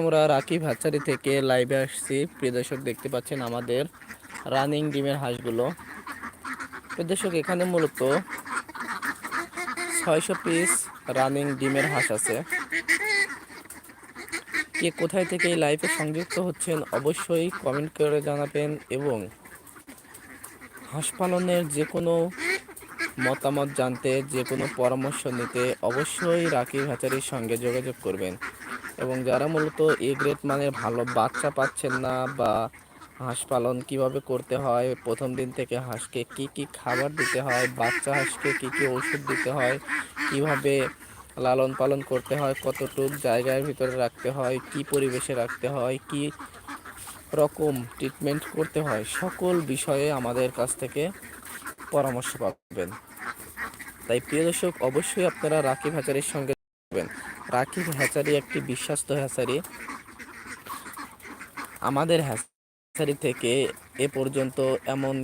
আমরা রাকিব হাচারি থেকে লাইভে আসছি। প্রিয় দর্শক, দেখতে পাচ্ছেন আমাদের রানিং ডিমের হাঁসগুলো। প্রিয় দর্শক, এখানে মূলত ছয়শো পিস রানিং ডিমের হাঁস আছে। কে কোথায় থেকে এই লাইভে সংযুক্ত হচ্ছেন অবশ্যই কমেন্ট করে জানাবেন এবং হাঁস পালনের যে কোনো মতামত জানতে, যে কোনো পরামর্শ নিতে অবশ্যই রাকিব হাচারির সঙ্গে যোগাযোগ করবেন। এবং যারা মূলত এ গ্রেড মানের ভালো বাচ্চা পাচ্ছেন না বা হাঁস পালন কীভাবে করতে হয়, প্রথম দিন থেকে হাঁসকে কি কি খাবার দিতে হয়, বাচ্চা হাঁসকে কি কি ওষুধ দিতে হয়, কীভাবে লালন পালন করতে হয়, কতটুক জায়গার ভিতরে রাখতে হয়, কি পরিবেশে রাখতে হয়, কি রকম ট্রিটমেন্ট করতে হয়, সকল বিষয়ে আমাদের কাছ থেকে পরামর্শ পাবেন। তাই প্রিয় দর্শক, অবশ্যই আপনারা রাকিব হাজারের সঙ্গে থাকবেন। রাকিব হ্যাচারি একটি বিশ্বস্ত হ্যাচারি। আমাদের হ্যাচারি থেকে এ পর্যন্ত এমন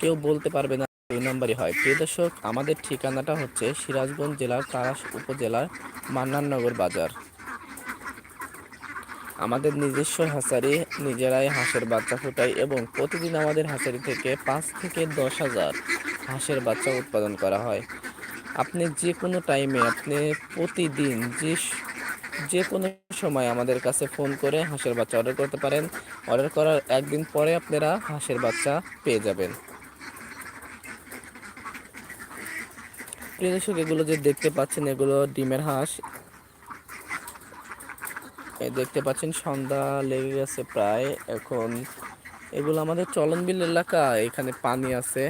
কেউ বলতে পারবে না দুই নম্বরই হয়। প্রিয় দর্শক, আমাদের ঠিকানাটা হচ্ছে সিরাজগঞ্জ জেলার তারাস উপজেলার মান্নাননগর বাজার। আমাদের নিজস্ব হ্যাচারি, নিজেরাই হাঁসের বাচ্চা ফোটাই এবং প্রতিদিন আমাদের হ্যাচারি থেকে পাঁচ থেকে দশ হাজার হাঁসের বাচ্চা উৎপাদন করা হয়। আপনি যে কোনো টাইমে আপনি প্রতিদিন যে যে কোনো সময় আমাদের কাছে ফোন করে হাঁসের বাচ্চা অর্ডার করতে পারেন। অর্ডার করার একদিন পরে আপনারা হাঁসের বাচ্চা পেয়ে যাবেন। প্রিয় এগুলো যে দেখতে পাচ্ছেন, এগুলো ডিমের হাঁস। দেখতে পাচ্ছেন, সন্ধ্যা লেগে গেছে প্রায়। এখন এগুলো আমাদের চলনবিল এলাকা, এখানে পানি আছে।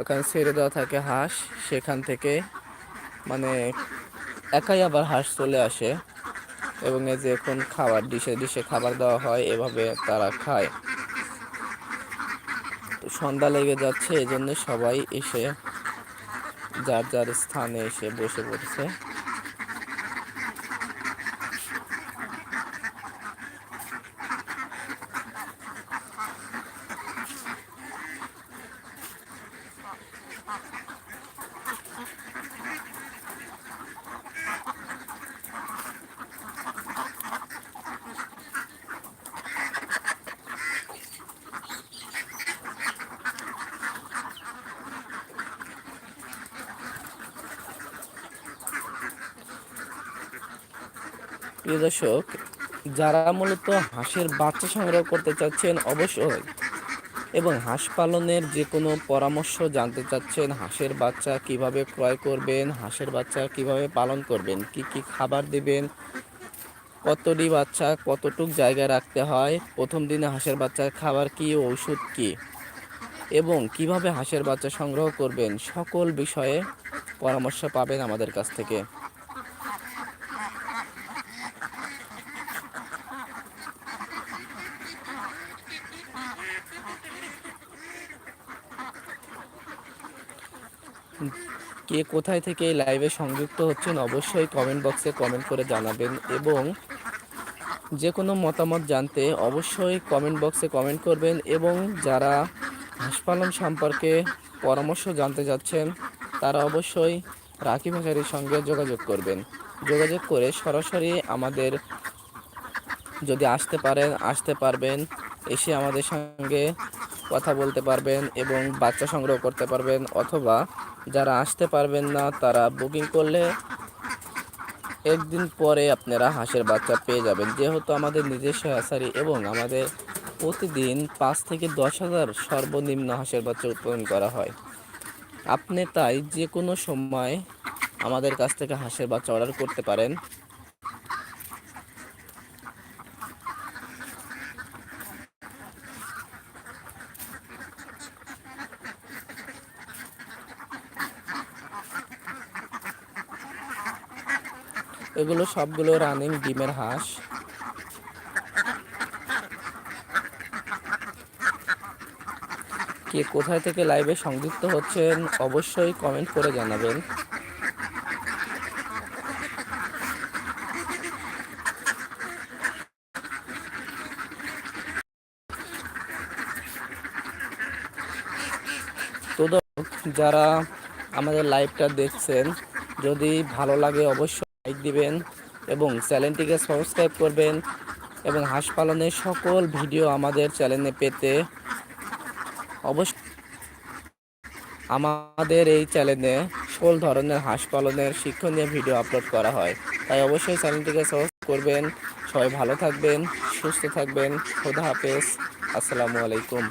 ওখানে ছেড়ে দেওয়া থাকে হাঁস, সেখান থেকে মানে একাই আবার হাঁস চলে আসে। এবং এই যে এখন খাবার, ডিশে ডিশে খাবার দেওয়া হয়, এভাবে তারা খায়। সন্ধ্যা লেগে যাচ্ছে এই জন্য সবাই এসে যার যার স্থানে এসে বসে পড়ছে। প্রিয় দর্শক, যারা মূলত হাঁসের বাচ্চা সংগ্রহ করতে চাচ্ছেন অবশ্যই এবং হাঁস পালনের যে কোনো পরামর্শ জানতে চাচ্ছেন, হাঁসের বাচ্চা কীভাবে ক্রয় করবেন, হাঁসের বাচ্চা কীভাবে পালন করবেন, কি কি খাবার দেবেন, কতটি বাচ্চা কতটুক জায়গায় রাখতে হয়, প্রথম দিনে হাঁসের বাচ্চার খাবার কি ওষুধ কি এবং কীভাবে হাঁসের বাচ্চা সংগ্রহ করবেন, সকল বিষয়ে পরামর্শ পাবেন আমাদের কাছ থেকে। কে কোথায় থেকে এই লাইভে সংযুক্ত হচ্ছেন অবশ্যই কমেন্ট বক্সে কমেন্ট করে জানাবেন এবং যে কোনো মতামত জানতে অবশ্যই কমেন্ট বক্সে কমেন্ট করবেন এবং যারা হাসপালন সম্পর্কে পরামর্শ জানতে যাচ্ছেন, তারা অবশ্যই রাকিব হাজারির সঙ্গে যোগাযোগ করবেন। যোগাযোগ করে সরাসরি আমাদের যদি আসতে পারেন, আসতে পারবেন, এসে আমাদের সঙ্গে কথা বলতে পারবেন এবং বাচ্চা সংগ্রহ করতে পারবেন অথবা যারা আসতে পারবেন না, তারা বুকিং করলে একদিন পরে আপনারা হাঁসের বাচ্চা পেয়ে যাবেন। যেহেতু আমাদের নিজস্ব হ্যাসারি এবং আমাদের প্রতিদিন পাঁচ থেকে দশ হাজার সর্বনিম্ন হাঁসের বাচ্চা উৎপাদন করা হয়। আপনি তাই যে কোনো সময় আমাদের কাছ থেকে হাঁসের বাচ্চা অর্ডার করতে পারেন। এগুলো সবগুলো রানিং ডিমের হাঁস। কে কোথায় থেকে লাইভে সংযুক্ত হচ্ছেন, অবশ্যই কমেন্ট করে জানাবেন। তো যারা আমাদের লাইভটা দেখছেন, যদি ভালো লাগে অবশ্যই লাইক দিবেন এবং চ্যানেলটিকে সাবস্ক্রাইব করবেন এবং হাঁস পালনের সকল ভিডিও আমাদের চ্যানেলে পেতে অবশ্যই আমাদের এই চ্যানেলে সকল ধরনের হাঁস পালনের শিক্ষণীয় ভিডিও আপলোড করা হয়। তাই অবশ্যই চ্যানেলটিকে সাবস্ক্রাইব করবেন। সবাই ভালো থাকবেন, সুস্থ থাকবেন। খোদা হাফেজ। আসসালামু আলাইকুম।